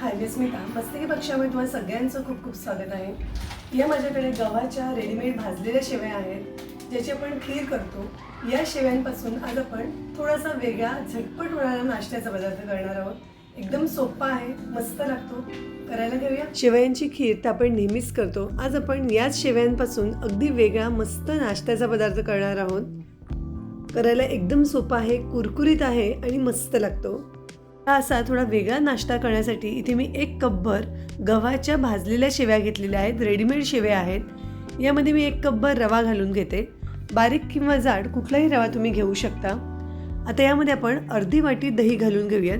हाय मी स्मिता मस्तकी पक्षामध्ये तुम्हाला सगळ्यांचं खूप खूप स्वागत आहे. या माझ्याकडे गव्हाच्या रेडीमेड भाजलेल्या शेवया आहेत ज्याची आपण खीर करतो. या शेव्यांपासून आज आपण थोडासा वेगळा झटपट होणारा नाश्त्याचा पदार्थ करणार आहोत. एकदम सोपा आहे मस्त लागतो. करायला घेऊया? शेवयांची खीर तर आपण नेहमीच करतो. आज आपण याच शेवयांपासून अगदी वेगळा मस्त नाश्त्याचा पदार्थ करणार आहोत. करायला एकदम सोपा आहे कुरकुरीत आहे आणि मस्त लागतो. हा असा थोडा वेगळा नाश्ता करण्यासाठी इथे मी एक कपभर गव्हाच्या भाजलेल्या शेव्या घेतलेल्या आहेत रेडीमेड शेव्या आहेत. यामध्ये मी एक कपभर रवा घालून घेते. बारीक किंवा जाड कुठलाही रवा तुम्ही घेऊ शकता. आता यामध्ये आपण अर्धी वाटी दही घालून घेऊयात.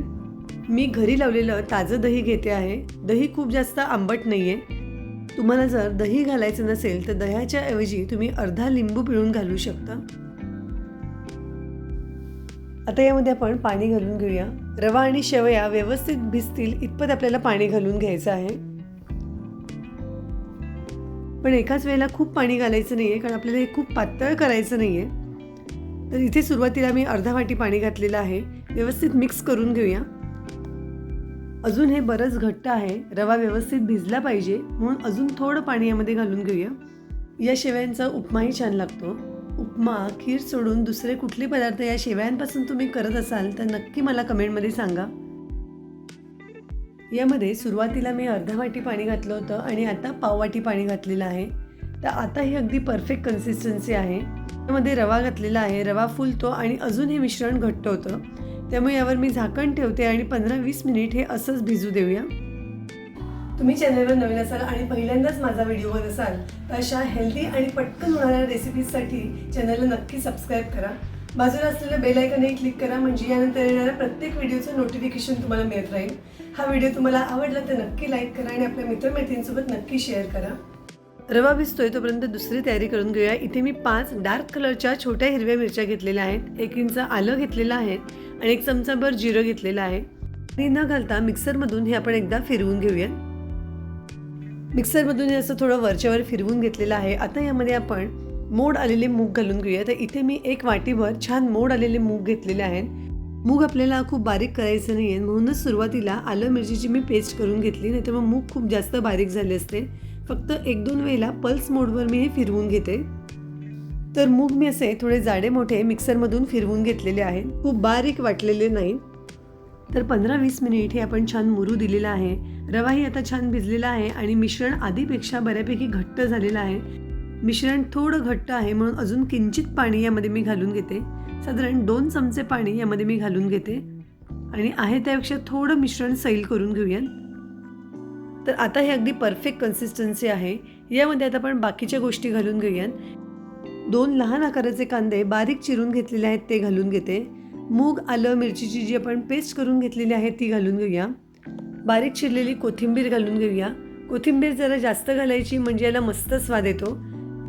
मी घरी लावलेलं ताजं दही घेते आहे. दही खूप जास्त आंबट नाही आहे तुम्हाला जर दही घालायचं नसेल तर दह्याच्या ऐवजी तुम्ही अर्धा लिंबू पिळून घालू शकता. आता यामध्ये आपण पाणी घालून घेऊया. रवा आणि शेवया व्यवस्थित भिजतील इतपत आपल्याला पाणी घालून घ्यायचं आहे. पण एकाच वेळेला खूप पाणी घालायचं नाही आहे कारण आपल्याला हे खूप पातळ करायचं नाही आहे तर इथे सुरुवातीला मी अर्धा वाटी पाणी घातलेलं आहे. व्यवस्थित मिक्स करून घेऊया. अजून हे बरंच घट्ट आहे. रवा व्यवस्थित भिजला पाहिजे. म्हणून अजून थोडं पाणी यामध्ये घालून घेऊया. या शेवयांचा उपमाही छान लागतो. उपमा खीर सोडून दुसरे कुठले पदार्थ या शेवयांपासून तुम्ही करत असाल तर नक्की मला कमेंटमध्ये सांगा. यामध्ये सुरुवातीला मी अर्धा वाटी पाणी घातलं होतं आणि आता पाव वाटी पाणी घातलेलं आहे. तर आता ही अगदी परफेक्ट कन्सिस्टन्सी आहे. त्यामध्ये रवा घातलेला आहे रवा फुलतो आणि अजून हे मिश्रण घट्ट होतं. त्यामुळे यावर मी झाकण ठेवते आणि पंधरा वीस मिनिट हे असंच भिजू देऊया. तुम्ही चॅनलवर नवीन असाल आणि पहिल्यांदाच माझा व्हिडिओ बघत असाल तर अशा हेल्दी आणि पटकन होणाऱ्या रेसिपीजसाठी चॅनलला नक्की सबस्क्राईब करा. बाजूला असलेलं बेल आयकनही क्लिक करा म्हणजे यानंतर येणाऱ्या प्रत्येक व्हिडिओचं नोटिफिकेशन तुम्हाला मिळत राहील. हा व्हिडिओ तुम्हाला आवडला तर नक्की लाईक करा आणि आपल्या मित्रमैत्रिणींसोबत नक्की शेअर करा. रवा भिजतोय तोपर्यंत दुसरी तयारी करून घेऊया. इथे मी पाच डार्क कलरच्या छोट्या हिरव्या मिरच्या घेतलेल्या आहेत. एक इंच आलं घेतलेलं आहे आणि एक चमचाभर जिरं घेतलेलं आहे. न घालता मिक्सरमधून हे आपण एकदा फिरवून घेऊया. मिक्सरमधून असं थोडं वरच्यावर फिरवून घेतलेलं आहे. आता यामध्ये आपण मोड आलेले मूग घालून घेऊया. तर इथे मी एक वाटीभर छान मोड आलेले मूग घेतलेले आहेत. मूग आपल्याला खूप बारीक करायचं नाही आहे म्हणूनच सुरुवातीला आलं मिरचीची मी पेस्ट करून घेतली नाही तर मग मूग खूप जास्त बारीक झाले असते. फक्त एक दोन वेळेला पल्स मोडवर मी हे फिरवून घेते. तर मूग मी असे थोडे जाडे मोठे मिक्सरमधून फिरवून घेतलेले आहेत. खूप बारीक वाटलेले नाही तर पंधरा वीस मिनिट हे आपण छान मुरू दिलेला आहे. रवाही आता छान भिजलेला आहे आणि मिश्रण आधीपेक्षा बऱ्यापैकी घट्ट झालेलं आहे. मिश्रण थोडं घट्ट आहे म्हणून अजून किंचित पाणी यामध्ये मी घालून घेते. साधारण दोन चमचे पाणी यामध्ये मी घालून घेते. आणि आहे त्यापेक्षा थोडं मिश्रण सैल करून घेऊया तर आता हे अगदी परफेक्ट कन्सिस्टन्सी आहे. यामध्ये आता आपण बाकीच्या गोष्टी घालून घेऊयात. दोन लहान आकाराचे कांदे बारीक चिरून घेतलेले आहेत ते घालून घेते. मूग आलं मिरचीची जी आपण पेस्ट करून घेतलेली आहे ती घालून घेऊया. बारीक चिरलेली कोथिंबीर घालून घेऊया. कोथिंबीर जरा जास्त घालायची म्हणजे याला मस्त स्वाद येतो.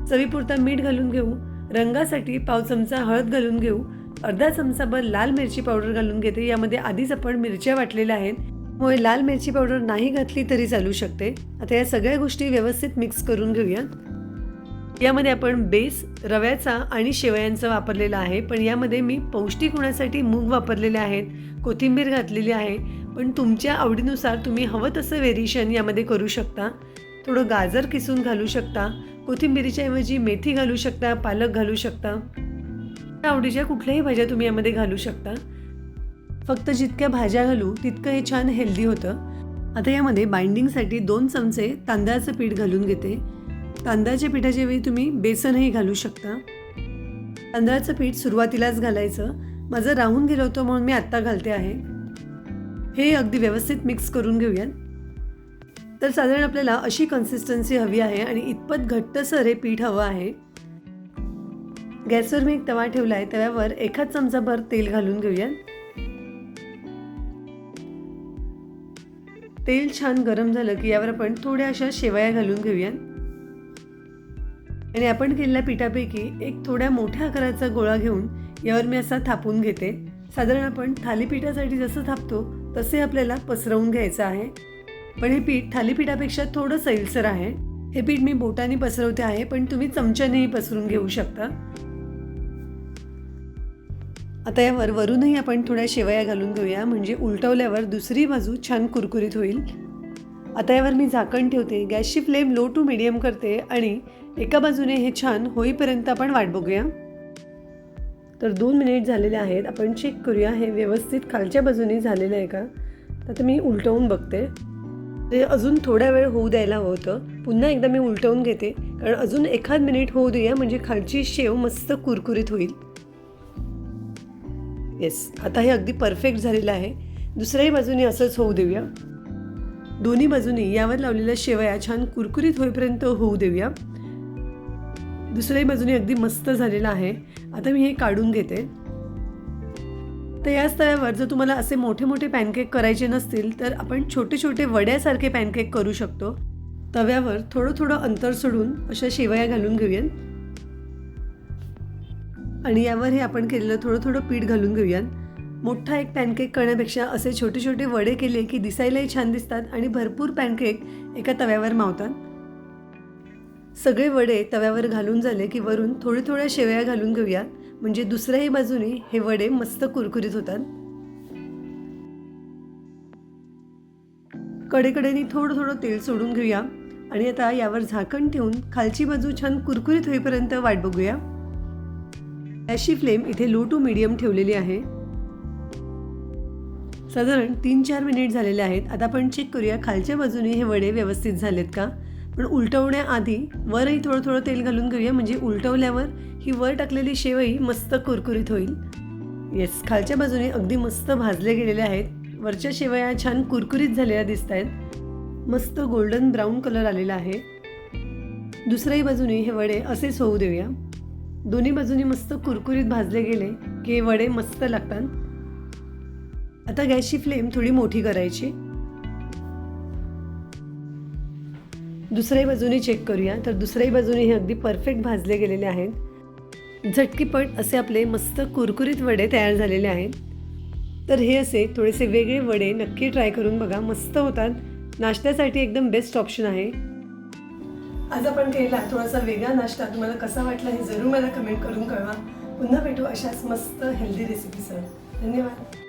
चवीपुरता मीठ घालून घेऊ. रंगासाठी पाव चमचा हळद घालून घेऊ. अर्धा चमचाभर लाल मिरची पावडर घालून घेते. यामध्ये आधीच आपण मिरच्या वाटलेल्या आहेत. मुळे लाल मिरची पावडर नाही घातली तरी चालू शकते. आता या सगळ्या गोष्टी व्यवस्थित मिक्स करून घेऊया. यामध्ये आपण बेस रव्याचा आणि शेवयांचा वापरलेला आहे. पण यामध्ये मी पौष्टिक होण्यासाठी मूग वापरलेले आहेत. कोथिंबीर घातलेली आहे. पण तुमच्या आवडीनुसार तुम्ही हवं तसं व्हेरिएशन यामध्ये करू शकता. थोडं गाजर किसून घालू शकता. कोथिंबिरीच्या ऐवजी मेथी घालू शकता पालक घालू शकता. आवडीच्या कुठल्याही भाज्या तुम्ही यामध्ये घालू शकता. फक्त जितक्या भाज्या घालू तितकं हे छान हेल्दी होतं. आता यामध्ये बाइंडिंगसाठी दोन चमचे तांदळाचं पीठ घालून घेते. तांदळाच्या पिठाच्या वेळी तुम्ही बेसनही घालू शकता. तांदळाचं पीठ सुरुवातीलाच घालायचं. माझं राहून गेलं होतं म्हणून मी आत्ता घालते आहे. हे अगदी व्यवस्थित मिक्स करून घेऊयात. तर साधारण आपल्याला अशी कन्सिस्टन्सी हवी आहे आणि इतपत घट्टसर हे पीठ हवं आहे. गॅसवर मी एक तवा ठेवला आहे तव्यावर एखाद चमचाभर तेल घालून घेऊयात. तेल छान गरम झालं की यावर आपण थोड्या अशा शेवया घालून घेऊयात. आणि आपण केलेल्या पिठापैकी एक थोड्या मोठ्या आकाराचा गोळा घेऊन यावर मी असा थापून घेते. साधारण आपण थालीपीठासाठी जसं थापतो तसे आपल्याला पसरवून घ्यायचं आहे. पण हे पीठ थालीपीठापेक्षा थोडं सैलसर आहे. हे पीठ मी बोटाने पसरवते आहे पण तुम्ही चमच्यानेही पसरून घेऊ शकता. आता यावर वरूनही आपण थोड्या शेवया घालून घेऊया म्हणजे उलटवल्यावर दुसरी बाजू छान कुरकुरीत होईल. आता यावर मी झाकण ठेवते गॅसची फ्लेम लो टू मिडियम करते आणि एका बाजूने हे छान होईपर्यंत आपण वाट बघूया. तर दोन मिनिट झालेले आहेत. आपण चेक करूया. हे व्यवस्थित खालच्या बाजूने झालेलं आहे का? तर आता मी उलटवून बघते. ते अजून थोडा वेळ होऊ द्यायला हवं होतं. पुन्हा एकदा मी उलटवून घेते. कारण अजून एखाद मिनिट होऊ देऊया. म्हणजे खालची शेव मस्त कुरकुरीत होईल. येस आता हे अगदी परफेक्ट झालेलं आहे. दुसऱ्याही बाजूने असंच होऊ देऊया. दोन्ही बाजूनी यावर लावलेल्या शेवया छान कुरकुरीत होईपर्यंत होऊ देऊया. दुसऱ्याही बाजूने अगदी मस्त झालेलं आहे. आता मी हे काढून घेते. तर याच तव्यावर जर तुम्हाला असे मोठे मोठे पॅनकेक करायचे नसतील तर आपण छोटे छोटे वड्यासारखे पॅनकेक करू शकतो. तव्यावर थोडं थोडं अंतर सोडून अशा शेवया घालून घेऊयात. आणि यावर हे आपण केलेलं थोडं थोडं पीठ घालून घेऊयात. मोठा एक पॅनकेक करण्यापेक्षा असे छोटे छोटे वडे केले की दिसायलाही छान दिसतात आणि भरपूर पॅनकेक एका तव्यावर मावतात. सगळे वडे तव्यावर घालून झाले की वरून थोड्या थोड्या शेवया घालून घेऊया. म्हणजे दुसऱ्याही बाजूने हे वडे मस्त कुरकुरीत होतात. कडेकडेने थोडं थोडं तेल सोडून घेऊया. आणि आता यावर झाकण ठेवून खालची बाजू छान कुरकुरीत होईपर्यंत वाट बघूया. गॅसची फ्लेम इथे लो टू मिडियम ठेवलेली आहे. साधारण तीन चार मिनिट झालेले आहेत. आता आपण चेक करूया खालच्या बाजूने हे वडे व्यवस्थित झालेत का? पण उलटवण्याआधी वरही थोडं थोडं तेल घालून घेऊया. म्हणजे उलटवल्यावर ही वर टाकलेली शेवई मस्त कुरकुरीत होईल. येस खालच्या बाजूने अगदी मस्त भाजले गेलेले आहेत. वरच्या शेवया छान कुरकुरीत झालेल्या दिसत आहेत मस्त गोल्डन ब्राऊन कलर आलेला आहे. दुसऱ्याही बाजूने हे वडे असेच होऊ देऊया. दोन्ही बाजूने मस्त कुरकुरीत भाजले गेले की हे वडे मस्त लागतात. आता गॅसची फ्लेम थोडी मोठी करायची. दुसऱ्याही बाजूने चेक करूया. तर दुसऱ्याही बाजूने हे अगदी परफेक्ट भाजले गेलेले आहेत. झटकीपट असे आपले मस्त कुरकुरीत वडे तयार झालेले आहेत. तर हे असे थोडेसे वेगळे वडे नक्की ट्राय करून बघा. मस्त होतात. नाश्त्यासाठी एकदम बेस्ट ऑप्शन आहे. आज आपण केला थोडासा वेगळा नाश्ता. तुम्हाला कसा वाटला हे जरूर मला कमेंट करून कळवा. पुन्हा भेटू अशाच मस्त हेल्दी रेसिपीसह धन्यवाद.